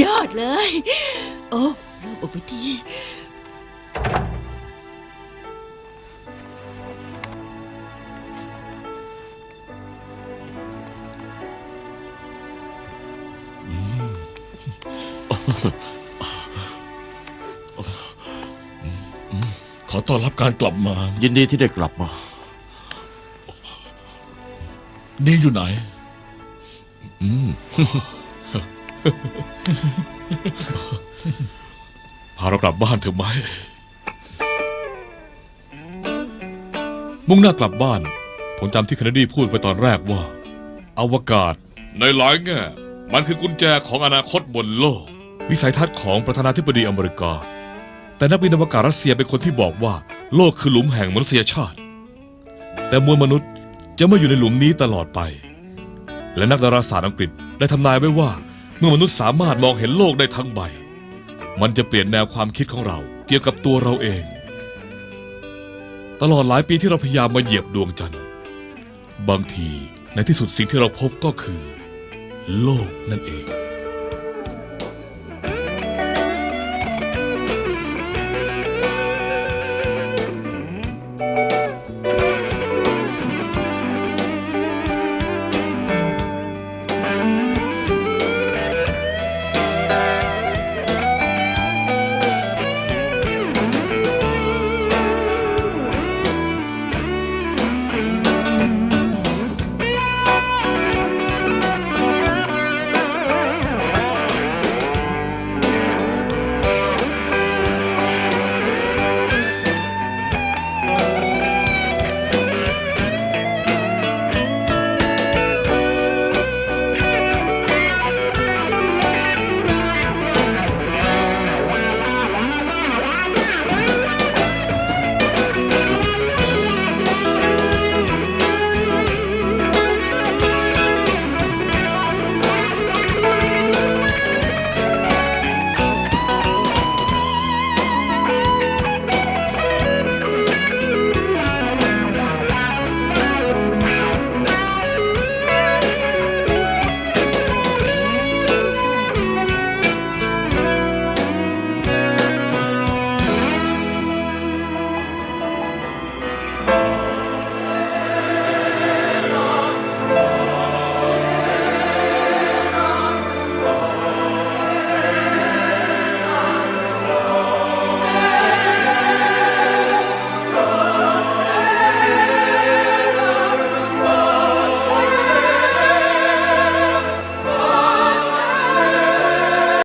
ยอดเลย โอ้เริ่มออกไปทีขอต้อนรับการกลับมา ยินดีที่ได้กลับมา นี่อยู่ไหน อืม พาเรากลับบ้านเถอะไหม มุ่งหน้ากลับบ้าน ผมจำที่เคนเนดีพูดไปตอนแรกว่า อวกาศ ในหลายแง่มันคือกุญแจของอนาคตบนโลก วิสัยทัศน์ของประธานาธิบดีอเมริกา แต่นักบินอวกาศรัสเซียเป็นคนที่บอกว่า โลกคือหลุมแห่งมนุษยชาติ แต่มวลมนุษย์จะไม่อยู่ในหลุมนี้ตลอดไป และนักดาราศาสตร์อังกฤษได้ทำนายไว้ว่า มื่อมนุษย์สามารถมองเห็นโลกได้ทั้งใบ มันจะเปลี่ยนแนวความคิดของเรา เกี่ยวกับตัวเราเอง ตลอดหลายปีที่เราพยายามมาเหยียบดวงจันทร์ บางทีในที่สุดสิ่งที่เราพบก็คือ โลกนั่นเอง